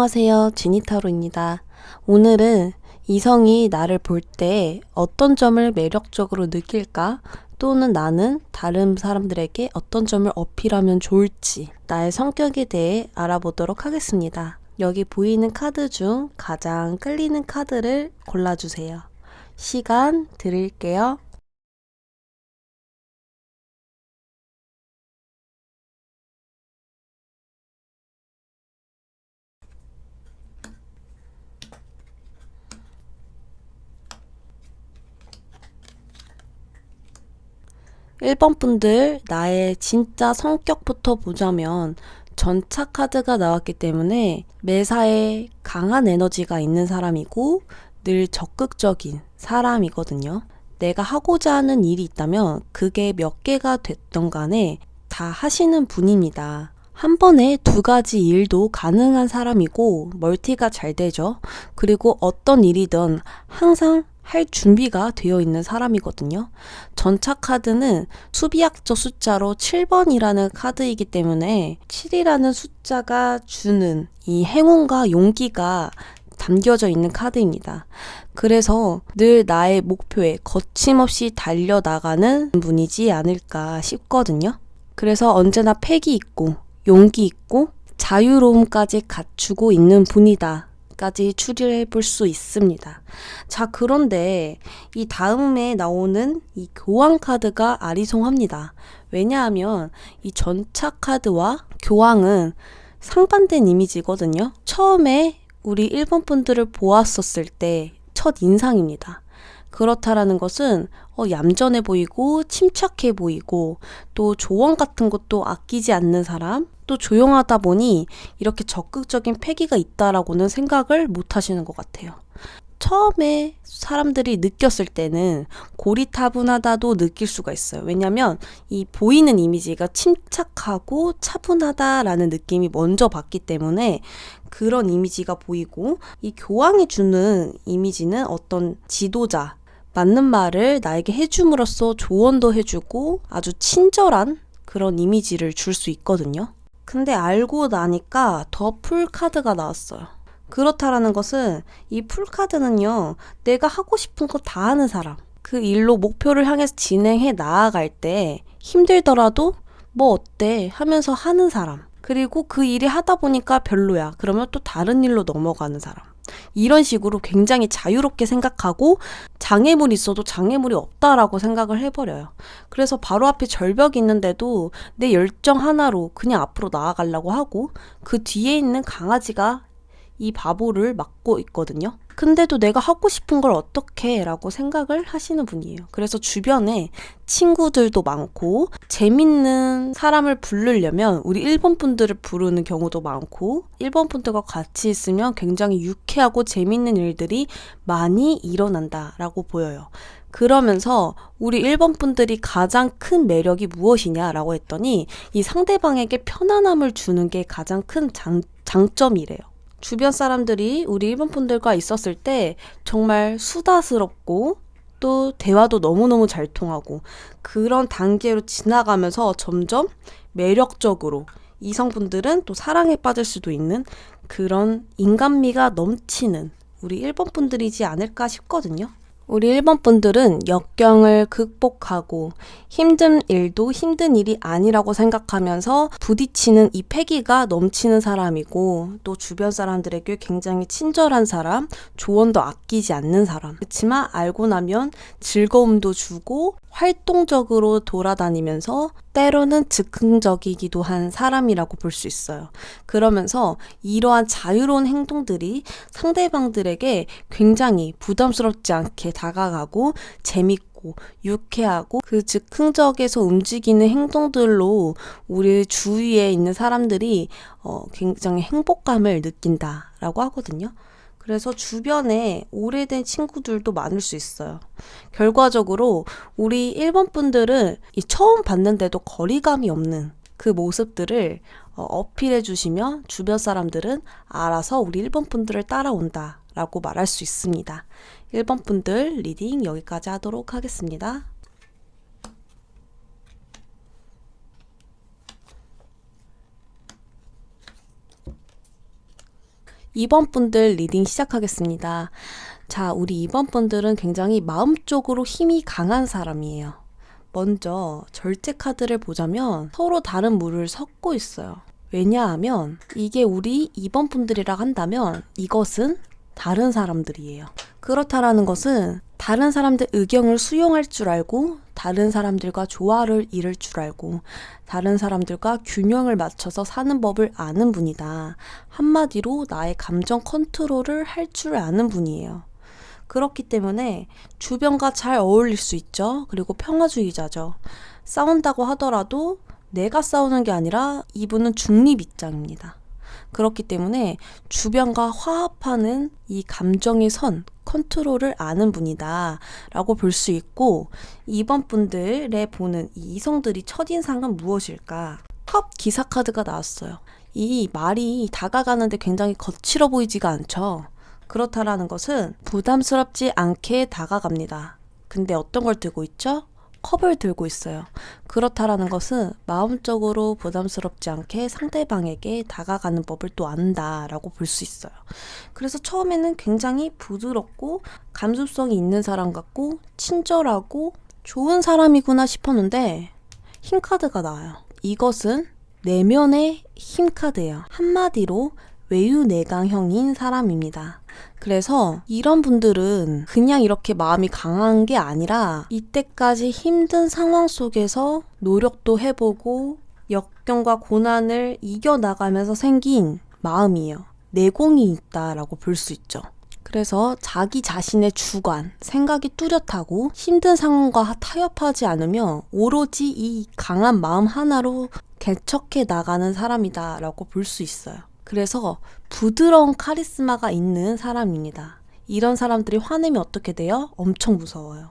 안녕하세요. 지니타로입니다. 오늘은 이성이 나를 볼 때 어떤 점을 매력적으로 느낄까? 또는 나는 다른 사람들에게 어떤 점을 어필하면 좋을지 나의 성격에 대해 알아보도록 하겠습니다. 여기 보이는 카드 중 가장 끌리는 카드를 골라주세요. 시간 드릴게요. 일번 분들 나의 진짜 성격부터 보자면 전차 카드가 나왔기 때문에 매사에 강한 에너지가 있는 사람이고 늘 적극적인 사람이거든요. 내가 하고자 하는 일이 있다면 그게 몇 개가 됐던 간에 다 하시는 분입니다. 한 번에 두 가지 일도 가능한 사람이고 멀티가 잘 되죠. 그리고 어떤 일이든 항상 할 준비가 되어 있는 사람이거든요. 전차 카드는 수비학적 숫자로 7번이라는 카드이기 때문에 7이라는 숫자가 주는 이 행운과 용기가 담겨져 있는 카드입니다. 그래서 늘 나의 목표에 거침없이 달려나가는 분이지 않을까 싶거든요. 그래서 언제나 패기 있고 용기 있고 자유로움까지 갖추고 있는 분이다. 까지 추리해 볼 수 있습니다. 자, 그런데 이 다음에 나오는 이 교황 카드가 아리송합니다. 왜냐하면 이 전차 카드와 교황은 상반된 이미지거든요. 처음에 우리 일본 분들을 보았었을 때 첫 인상입니다. 그렇다라는 것은 어, 얌전해 보이고 침착해 보이고 또 조언 같은 것도 아끼지 않는 사람 또 조용하다 보니 이렇게 적극적인 패기가 있다라고는 생각을 못 하시는 것 같아요. 처음에 사람들이 느꼈을 때는 고리타분하다도 느낄 수가 있어요. 왜냐면 이 보이는 이미지가 침착하고 차분하다라는 느낌이 먼저 받기 때문에 그런 이미지가 보이고 이 교황이 주는 이미지는 어떤 지도자, 맞는 말을 나에게 해줌으로써 조언도 해주고 아주 친절한 그런 이미지를 줄 수 있거든요. 근데 알고 나니까 더 풀카드가 나왔어요. 그렇다라는 것은 이 풀카드는요, 내가 하고 싶은 거 다 하는 사람. 그 일로 목표를 향해서 진행해 나아갈 때 힘들더라도 뭐 어때 하면서 하는 사람. 그리고 그 일이 하다 보니까 별로야. 그러면 또 다른 일로 넘어가는 사람. 이런 식으로 굉장히 자유롭게 생각하고 장애물이 있어도 장애물이 없다라고 생각을 해버려요. 그래서 바로 앞에 절벽이 있는데도 내 열정 하나로 그냥 앞으로 나아가려고 하고 그 뒤에 있는 강아지가 이 바보를 막고 있거든요. 근데도 내가 하고 싶은 걸 어떻게 라고 생각을 하시는 분이에요. 그래서 주변에 친구들도 많고 재밌는 사람을 부르려면 우리 일본 분들을 부르는 경우도 많고 일본 분들과 같이 있으면 굉장히 유쾌하고 재밌는 일들이 많이 일어난다라고 보여요. 그러면서 우리 일본 분들이 가장 큰 매력이 무엇이냐라고 했더니 이 상대방에게 편안함을 주는 게 가장 큰 장, 장점이래요. 주변 사람들이 우리 일본 분들과 있었을 때 정말 수다스럽고 또 대화도 너무너무 잘 통하고 그런 단계로 지나가면서 점점 매력적으로 이성분들은 또 사랑에 빠질 수도 있는 그런 인간미가 넘치는 우리 일본 분들이지 않을까 싶거든요. 우리 일본 분들은 역경을 극복하고 힘든 일도 힘든 일이 아니라고 생각하면서 부딪히는 이 패기가 넘치는 사람이고 또 주변 사람들에게 굉장히 친절한 사람, 조언도 아끼지 않는 사람. 그렇지만 알고 나면 즐거움도 주고 활동적으로 돌아다니면서 때로는 즉흥적이기도 한 사람이라고 볼 수 있어요. 그러면서 이러한 자유로운 행동들이 상대방들에게 굉장히 부담스럽지 않게 다가가고 재밌고 유쾌하고 그 즉 흥적에서 움직이는 행동들로 우리 주위에 있는 사람들이 어, 굉장히 행복감을 느낀다라고 하거든요. 그래서 주변에 오래된 친구들도 많을 수 있어요. 결과적으로 우리 일본 분들은 이 처음 봤는데도 거리감이 없는 그 모습들을 어, 어필해 주시면 주변 사람들은 알아서 우리 일본 분들을 따라온다 라고 말할 수 있습니다. 일본 분들 리딩 여기까지 하도록 하겠습니다. 2번 분들 리딩 시작하겠습니다. 자, 우리 2번 분들은 굉장히 마음적으로 힘이 강한 사람이에요. 먼저 절제 카드를 보자면 서로 다른 물을 섞고 있어요. 왜냐하면 이게 우리 2번 분들이라 한다면 이것은 다른 사람들이에요. 그렇다라는 것은 다른 사람들 의견을 수용할 줄 알고 다른 사람들과 조화를 이룰 줄 알고 다른 사람들과 균형을 맞춰서 사는 법을 아는 분이다. 한마디로 나의 감정 컨트롤을 할 줄 아는 분이에요. 그렇기 때문에 주변과 잘 어울릴 수 있죠. 그리고 평화주의자죠. 싸운다고 하더라도 내가 싸우는 게 아니라 이분은 중립 입장입니다. 그렇기 때문에 주변과 화합하는 이 감정의 선, 컨트롤을 아는 분이다. 라고 볼 수 있고, 이번 분들의 보는 이 이성들이 첫인상은 무엇일까? 컵 기사 카드가 나왔어요. 이 말이 다가가는데 굉장히 거칠어 보이지가 않죠. 그렇다라는 것은 부담스럽지 않게 다가갑니다. 근데 어떤 걸 들고 있죠? 컵을 들고 있어요. 그렇다라는 것은 마음적으로 부담스럽지 않게 상대방에게 다가가는 법을 또 안다라고 볼 수 있어요. 그래서 처음에는 굉장히 부드럽고 감수성이 있는 사람 같고 친절하고 좋은 사람이구나 싶었는데 힘 카드가 나와요. 이것은 내면의 힘 카드예요. 한마디로 외유내강형인 사람입니다. 그래서 이런 분들은 그냥 이렇게 마음이 강한 게 아니라 이때까지 힘든 상황 속에서 노력도 해보고 역경과 고난을 이겨나가면서 생긴 마음이에요. 내공이 있다라고 볼 수 있죠. 그래서 자기 자신의 주관, 생각이 뚜렷하고 힘든 상황과 타협하지 않으며 오로지 이 강한 마음 하나로 개척해 나가는 사람이다라고 볼 수 있어요. 그래서 부드러운 카리스마가 있는 사람입니다. 이런 사람들이 화내면 어떻게 돼요? 엄청 무서워요.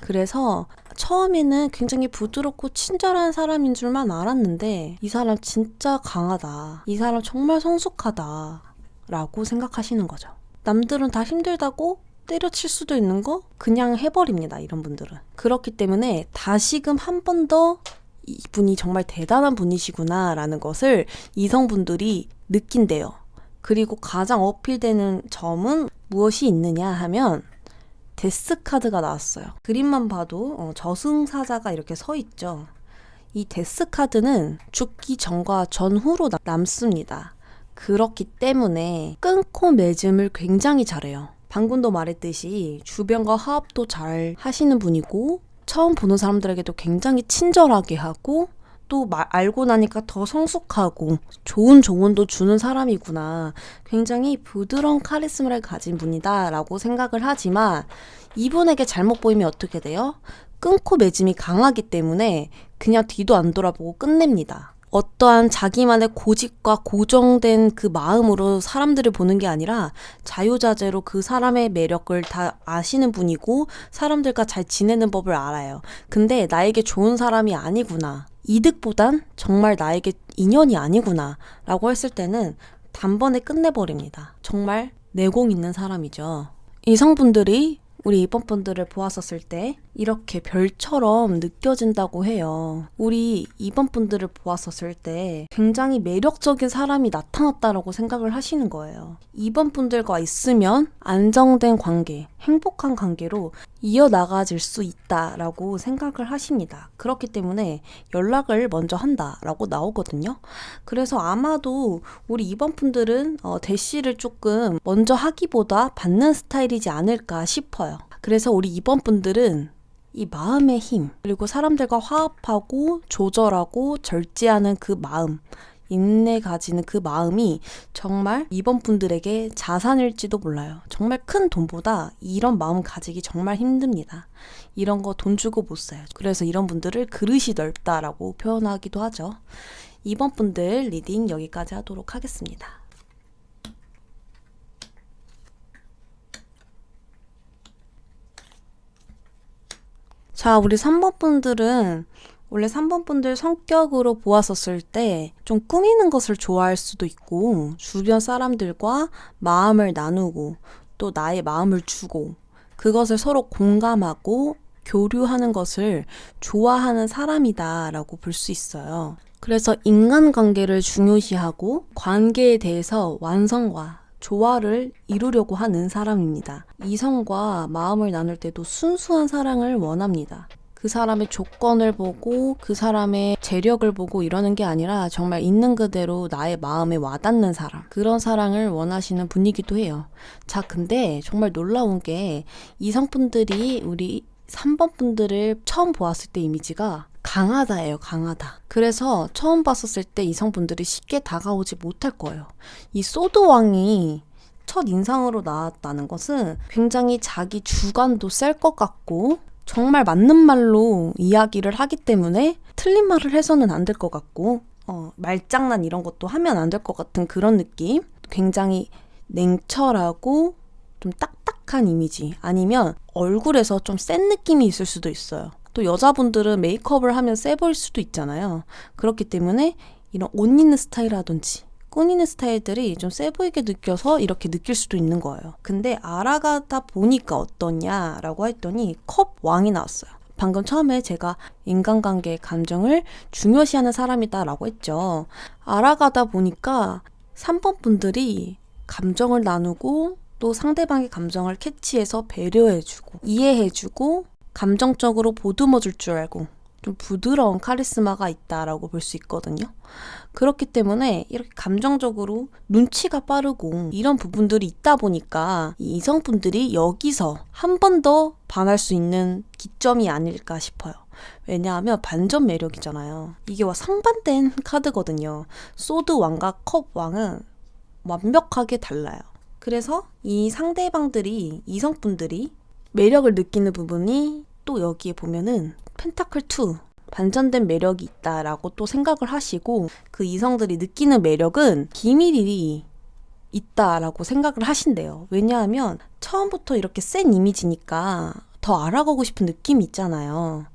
그래서 처음에는 굉장히 부드럽고 친절한 사람인 줄만 알았는데 이 사람 진짜 강하다. 이 사람 정말 성숙하다. 라고 생각하시는 거죠. 남들은 다 힘들다고 때려칠 수도 있는 거 그냥 해버립니다. 이런 분들은. 그렇기 때문에 다시금 한 번 더 이분이 정말 대단한 분이시구나 라는 것을 이성분들이 느낀대요. 그리고 가장 어필되는 점은 무엇이 있느냐 하면 데스 카드가 나왔어요. 그림만 봐도 어, 저승사자가 이렇게 서 있죠. 이 데스 카드는 죽기 전과 전후로 나- 남습니다. 그렇기 때문에 끊고 맺음을 굉장히 잘해요. 방금도 말했듯이 주변과 화합도 잘 하시는 분이고 처음 보는 사람들에게도 굉장히 친절하게 하고 또 마- 알고 나니까 더 성숙하고 좋은 조언도 주는 사람이구나. 굉장히 부드러운 카리스마를 가진 분이다라고 생각을 하지만 이분에게 잘못 보이면 어떻게 돼요? 끊고 맺음이 강하기 때문에 그냥 뒤도 안 돌아보고 끝냅니다. 어떠한 자기만의 고집과 고정된 그 마음으로 사람들을 보는 게 아니라 자유자재로 그 사람의 매력을 다 아시는 분이고 사람들과 잘 지내는 법을 알아요. 근데 나에게 좋은 사람이 아니구나. 이득보단 정말 나에게 인연이 아니구나. 라고 했을 때는 단번에 끝내버립니다. 정말 내공 있는 사람이죠. 이성분들이 우리 이번 분들을 보았었을 때 이렇게 별처럼 느껴진다고 해요. 우리 이번 분들을 보았었을 때 굉장히 매력적인 사람이 나타났다라고 생각을 하시는 거예요. 이번 분들과 있으면 안정된 관계, 행복한 관계로 이어나가질 수 있다라고 생각을 하십니다. 그렇기 때문에 연락을 먼저 한다라고 나오거든요. 그래서 아마도 우리 이번 분들은 어, 대시를 조금 먼저 하기보다 받는 스타일이지 않을까 싶어요. 그래서 우리 이번 분들은 이 마음의 힘, 그리고 사람들과 화합하고 조절하고 절제하는 그 마음, 인내 가지는 그 마음이 정말 이번 분들에게 자산일지도 몰라요. 정말 큰 돈보다 이런 마음 가지기 정말 힘듭니다. 이런 거 돈 주고 못 사요. 그래서 이런 분들을 그릇이 넓다라고 표현하기도 하죠. 이번 분들 리딩 여기까지 하도록 하겠습니다. 자, 우리 3번 분들은 원래 3번 분들 성격으로 보았었을 때 좀 꾸미는 것을 좋아할 수도 있고 주변 사람들과 마음을 나누고 또 나의 마음을 주고 그것을 서로 공감하고 교류하는 것을 좋아하는 사람이다라고 볼 수 있어요. 그래서 인간관계를 중요시하고 관계에 대해서 완성과 조화를 이루려고 하는 사람입니다. 이성과 마음을 나눌 때도 순수한 사랑을 원합니다. 그 사람의 조건을 보고 그 사람의 재력을 보고 이러는 게 아니라 정말 있는 그대로 나의 마음에 와닿는 사람. 그런 사랑을 원하시는 분이기도 해요. 자, 근데 정말 놀라운 게 이성분들이 우리 3번 분들을 처음 보았을 때 이미지가 강하다예요, 강하다. 그래서 처음 봤었을 때 이성분들이 쉽게 다가오지 못할 거예요. 이 소드왕이 첫 인상으로 나왔다는 것은 굉장히 자기 주관도 셀 것 같고 정말 맞는 말로 이야기를 하기 때문에 틀린 말을 해서는 안 될 것 같고 어, 말장난 이런 것도 하면 안 될 것 같은 그런 느낌 굉장히 냉철하고 좀 딱딱한 이미지 아니면 얼굴에서 좀 센 느낌이 있을 수도 있어요. 또 여자분들은 메이크업을 하면 세 보일 수도 있잖아요. 그렇기 때문에 이런 옷 입는 스타일이라든지 꾸미는 스타일들이 좀 세 보이게 느껴서 이렇게 느낄 수도 있는 거예요. 근데 알아가다 보니까 어떠냐라고 했더니 컵 왕이 나왔어요. 방금 처음에 제가 인간관계의 감정을 중요시하는 사람이다라고 했죠. 알아가다 보니까 3번 분들이 감정을 나누고 또 상대방의 감정을 캐치해서 배려해주고 이해해주고 감정적으로 보듬어줄 줄 알고 좀 부드러운 카리스마가 있다라고 볼 수 있거든요. 그렇기 때문에 이렇게 감정적으로 눈치가 빠르고 이런 부분들이 있다 보니까 이 이성분들이 여기서 한 번 더 반할 수 있는 기점이 아닐까 싶어요. 왜냐하면 반전 매력이잖아요. 이게 와 상반된 카드거든요. 소드 왕과 컵 왕은 완벽하게 달라요. 그래서 이 상대방들이 이성분들이 매력을 느끼는 부분이 또 여기에 보면은 펜타클 2 반전된 매력이 있다라고 또 생각을 하시고 그 이성들이 느끼는 매력은 기밀이 있다라고 생각을 하신대요. 왜냐하면 처음부터 이렇게 센 이미지니까 더 알아가고 싶은 느낌이 있잖아요.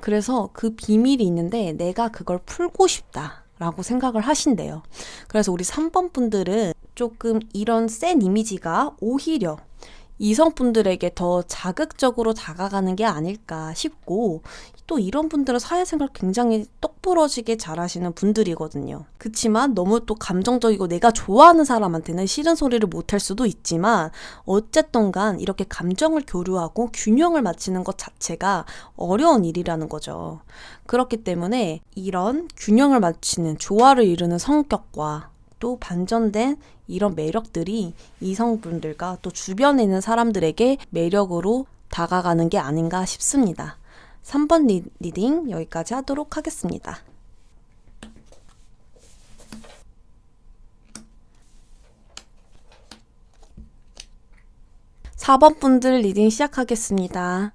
그래서 그 비밀이 있는데 내가 그걸 풀고 싶다 라고 생각을 하신대요. 그래서 우리 3번 분들은 조금 이런 센 이미지가 오히려 이성분들에게 더 자극적으로 다가가는 게 아닐까 싶고 또 이런 분들은 사회생활 굉장히 똑부러지게 잘하시는 분들이거든요. 그치만 너무 또 감정적이고 내가 좋아하는 사람한테는 싫은 소리를 못할 수도 있지만 어쨌든 간 이렇게 감정을 교류하고 균형을 맞추는 것 자체가 어려운 일이라는 거죠. 그렇기 때문에 이런 균형을 맞추는 조화를 이루는 성격과 또 반전된 이런 매력들이 이성분들과 또 주변에 있는 사람들에게 매력으로 다가가는 게 아닌가 싶습니다. 3번 리, 리딩 여기까지 하도록 하겠습니다. 4번 분들 리딩 시작하겠습니다.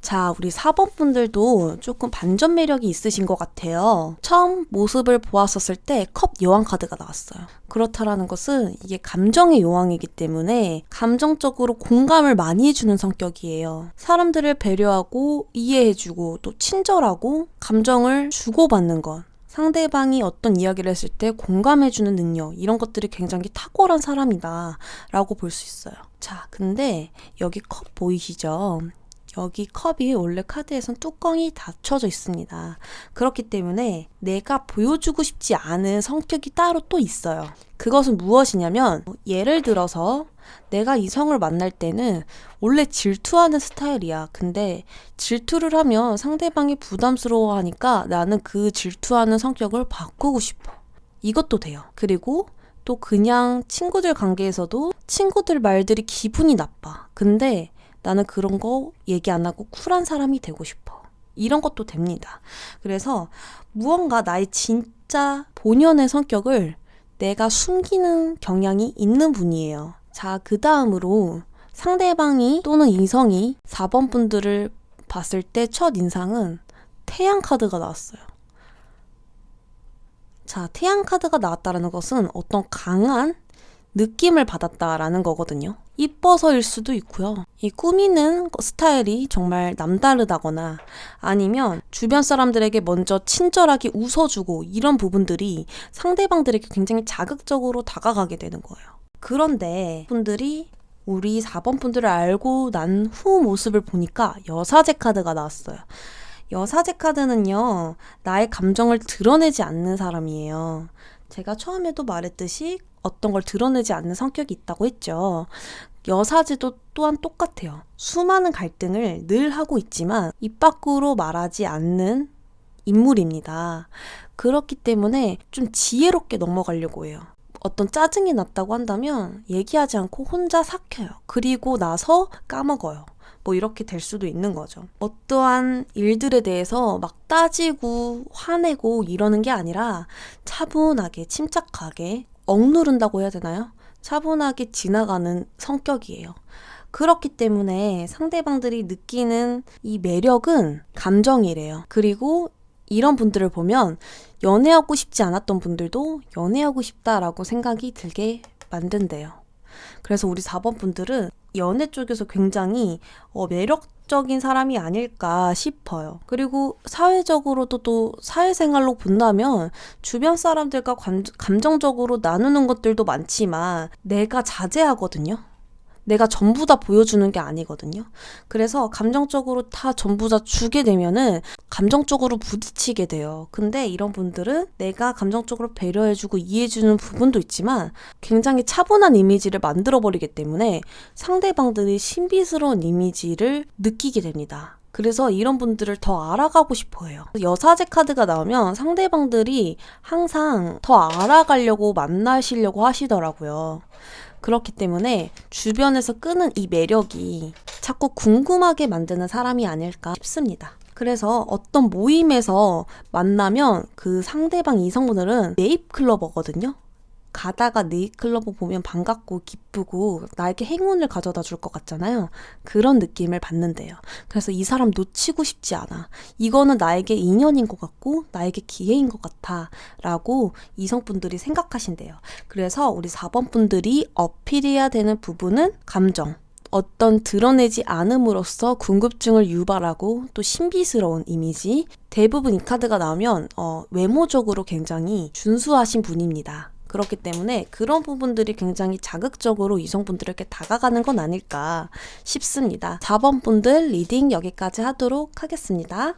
자, 우리 4번 분들도 조금 반전 매력이 있으신 것 같아요. 처음 모습을 보았었을 때 컵 여왕 카드가 나왔어요. 그렇다라는 것은 이게 감정의 여왕이기 때문에 감정적으로 공감을 많이 해주는 성격이에요. 사람들을 배려하고 이해해주고 또 친절하고 감정을 주고받는 것. 상대방이 어떤 이야기를 했을 때 공감해주는 능력, 이런 것들이 굉장히 탁월한 사람이다. 라고 볼 수 있어요. 자, 근데 여기 컵 보이시죠? 여기 컵이 원래 카드에선 뚜껑이 닫혀져 있습니다. 그렇기 때문에 내가 보여주고 싶지 않은 성격이 따로 또 있어요. 그것은 무엇이냐면 예를 들어서 내가 이성을 만날 때는 원래 질투하는 스타일이야. 근데 질투를 하면 상대방이 부담스러워 하니까 나는 그 질투하는 성격을 바꾸고 싶어. 이것도 돼요. 그리고 또 그냥 친구들 관계에서도 친구들 말들이 기분이 나빠. 근데 나는 그런 거 얘기 안 하고 쿨한 사람이 되고 싶어. 이런 것도 됩니다. 그래서 무언가 나의 진짜 본연의 성격을 내가 숨기는 경향이 있는 분이에요. 자, 그 다음으로 상대방이 또는 이성이 4번 분들을 봤을 때 첫 인상은 태양 카드가 나왔어요. 자, 태양 카드가 나왔다는 것은 어떤 강한 느낌을 받았다라는 거거든요. 이뻐서일 수도 있고요. 이 꾸미는 스타일이 정말 남다르다거나 아니면 주변 사람들에게 먼저 친절하게 웃어주고 이런 부분들이 상대방들에게 굉장히 자극적으로 다가가게 되는 거예요. 그런데 분들이 우리 4번 분들을 알고 난 후 모습을 보니까 여사제 카드가 나왔어요. 여사제 카드는요, 나의 감정을 드러내지 않는 사람이에요. 제가 처음에도 말했듯이 어떤 걸 드러내지 않는 성격이 있다고 했죠. 여사제도 또한 똑같아요. 수많은 갈등을 늘 하고 있지만 입 밖으로 말하지 않는 인물입니다. 그렇기 때문에 좀 지혜롭게 넘어가려고 해요. 어떤 짜증이 났다고 한다면 얘기하지 않고 혼자 삭혀요. 그리고 나서 까먹어요. 뭐 이렇게 될 수도 있는 거죠. 어떠한 일들에 대해서 막 따지고 화내고 이러는 게 아니라 차분하게 침착하게 억누른다고 해야 되나요? 차분하게 지나가는 성격이에요. 그렇기 때문에 상대방들이 느끼는 이 매력은 감정이래요. 그리고 이런 분들을 보면 연애하고 싶지 않았던 분들도 연애하고 싶다라고 생각이 들게 만든대요. 그래서 우리 4번 분들은 연애 쪽에서 굉장히 어, 매력 적인 사람이 아닐까 싶어요. 그리고 사회적으로도 또 사회생활로 본다면 주변 사람들과 관- 감정적으로 나누는 것들도 많지만 내가 자제하거든요. 내가 전부 다 보여주는 게 아니거든요. 그래서 감정적으로 다 전부 다 주게 되면은 감정적으로 부딪히게 돼요. 근데 이런 분들은 내가 감정적으로 배려해주고 이해해주는 부분도 있지만 굉장히 차분한 이미지를 만들어버리기 때문에 상대방들이 신비스러운 이미지를 느끼게 됩니다. 그래서 이런 분들을 더 알아가고 싶어 해요. 여사제 카드가 나오면 상대방들이 항상 더 알아가려고 만나시려고 하시더라고요. 그렇기 때문에 주변에서 끄는 이 매력이 자꾸 궁금하게 만드는 사람이 아닐까 싶습니다. 그래서 어떤 모임에서 만나면 그 상대방 이성분들은 네잎클로버거든요. 가다가 네잎클로버 보면 반갑고 기쁘고 나에게 행운을 가져다 줄 것 같잖아요. 그런 느낌을 받는데요. 그래서 이 사람 놓치고 싶지 않아. 이거는 나에게 인연인 것 같고 나에게 기회인 것 같아. 라고 이성분들이 생각하신대요. 그래서 우리 4번 분들이 어필해야 되는 부분은 감정. 어떤 드러내지 않음으로써 궁금증을 유발하고 또 신비스러운 이미지. 대부분 이 카드가 나오면 어, 외모적으로 굉장히 준수하신 분입니다. 그렇기 때문에 그런 부분들이 굉장히 자극적으로 이성분들에게 다가가는 건 아닐까 싶습니다. 4번 분들 리딩 여기까지 하도록 하겠습니다.